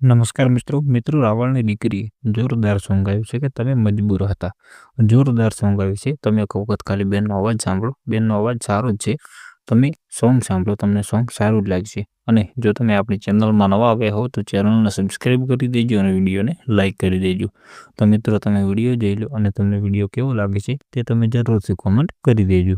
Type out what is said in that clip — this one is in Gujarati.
નમસ્કાર મિત્રો મિત્રો રાવણની દીકરી જોરદાર સોંગ આવ્યું છે કે તમે મજબૂર હતા. જોરદાર સોંગ આવ્યું છે. તમે એક વખત ખાલી બેનનો અવાજ સાંભળો. બેનનો અવાજ સારો જ છે. તમે સોંગ સાંભળો. તમને સોંગ સારું જ લાગશે. અને જો તમે આપણી ચેનલમાં નવા આવ્યા હો, તો ચેનલને સબસ્ક્રાઈબ કરી દેજો અને વિડીયોને લાઇક કરી દેજો. તો મિત્રો, તમે વીડિયો જોઈ લો અને તમને વીડિયો કેવો લાગે છે તે તમે જરૂરથી કોમેન્ટ કરી દેજો.